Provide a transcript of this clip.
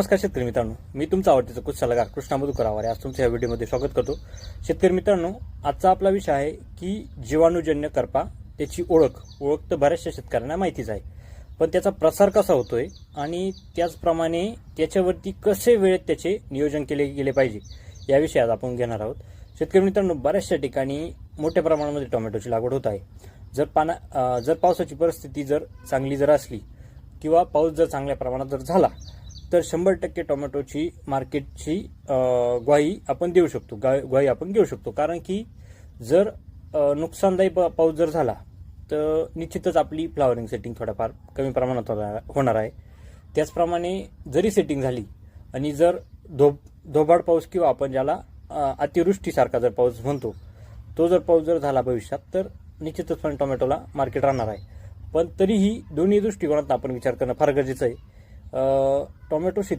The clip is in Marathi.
नमस्कार शेतकरी मित्रांनो मी तुमचा आवडतीचा कुछ सल्लागार कृष्णा मधुकर आज तुमच्या या व्हिडिओमध्ये स्वागत करतो. शेतकरी मित्रांनो आजचा आपला विषय आहे की जीवाणूजन्य करपा त्याची ओळख. ओळख तर बऱ्याचशा शेतकऱ्यांना माहितीच आहे. पण त्याचा प्रसार कसा होतोय आणि त्याचप्रमाणे त्याच्यावरती कसे वेळेत त्याचे नियोजन केले गेले पाहिजे याविषयी आज आपण घेणार आहोत. शेतकरी मित्रांनो बऱ्याचशा ठिकाणी मोठ्या प्रमाणामध्ये टोमॅटोची लागवड होत आहे. जर पाना जर पावसाची परिस्थिती जर चांगली जर असली किंवा पाऊस जर चांगल्या प्रमाणात जर झाला तर शंभर टक्के टोमॅटोची मार्केटची ग्वाही आपण देऊ शकतो. गा- ग्वाही आपण घेऊ शकतो. कारण की जर नुकसानदायी पाऊस जर झाला तर निश्चितच आपली फ्लावरिंग सेटिंग थोड्याफार कमी प्रमाणात होणार होणार आहे. त्याचप्रमाणे जरी सेटिंग झाली आणि जर धो धोबाड पाऊस किंवा आपण ज्याला अतिवृष्टीसारखा जर पाऊस म्हणतो तो जर पाऊस जर झाला भविष्यात तर निश्चितच पण टोमॅटोला मार्केट राहणार आहे. पण तरीही दोन्ही दृष्टिकोनात आपण विचार करणं फार गरजेचं आहे. टोमॅटो शेती.